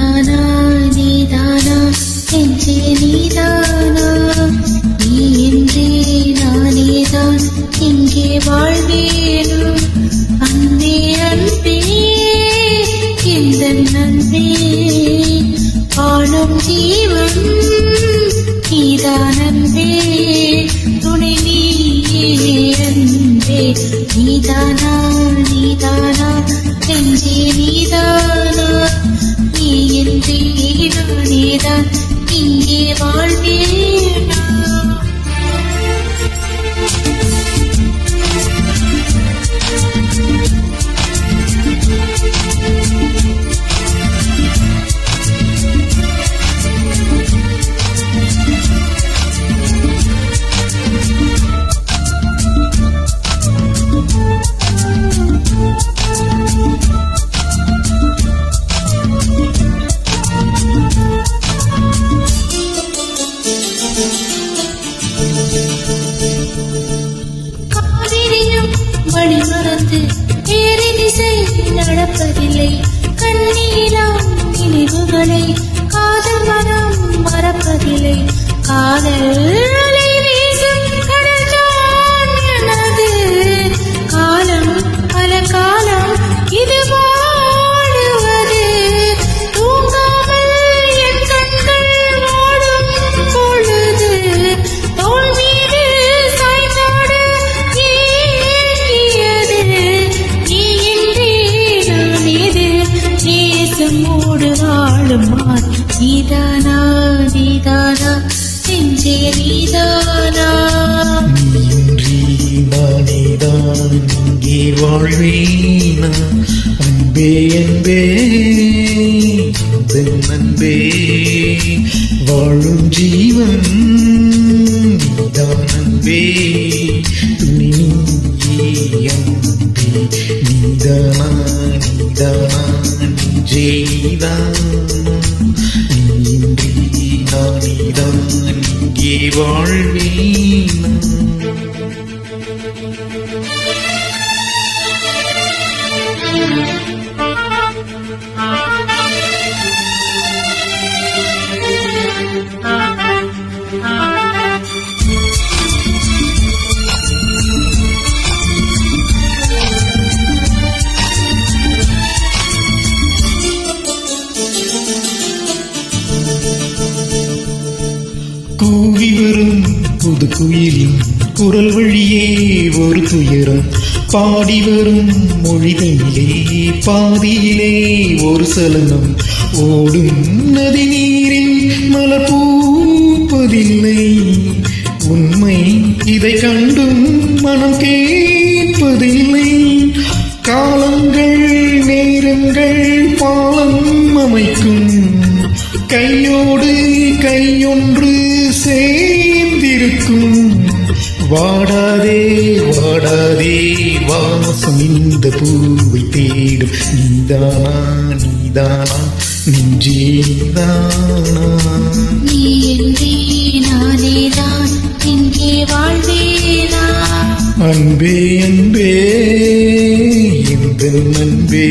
நீதானா நீதானா என்றே நீதானா நீ என்றே நானேதான் இங்கே வாழ்வே காவிரியும் வழி மறந்து வேறு திசை நடப்பதில்லை. கண்ணீராம் நினைவுகளை காதல் மனம் மறப்பதில்லை. காதல் நெஞ்சே நீதானா? நீன்றி நானேதான் இங்கே வாழ்வேனா? அன்பே அன்பே எந்தன் அன்பே வாழும் ஜீவன் நீதான் அன்பே துணி நீயே அன்பே நீதானா நீதானா நெஞ்சே குயிலின் குரல் வழியே ஒரு துயரம் பாடி வரும் மொழிதனிலே பாதியிலே ஒரு சலனம். ஓடும் நதி நீரில் மலர் பூப்பதில்லை. உண்மை இதை கண்டும் மனம் கேட்பதில்லை. காலங்கள் நேரங்கள் பாலம் அமைக்கும். கையோடு கையொன்று சேர்ந்திருக்கும் வாடாதே வாடாதே வாசம் இந்த பூவை தேடும். நீதானா நீதானா நெஞ்சே நீதானா நீ என்றே நானேதான் இங்கே வாழ்வேனா? அன்பே அன்பே இந்த அன்பே.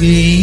நானேதான் இங்கே வாழ்வேனா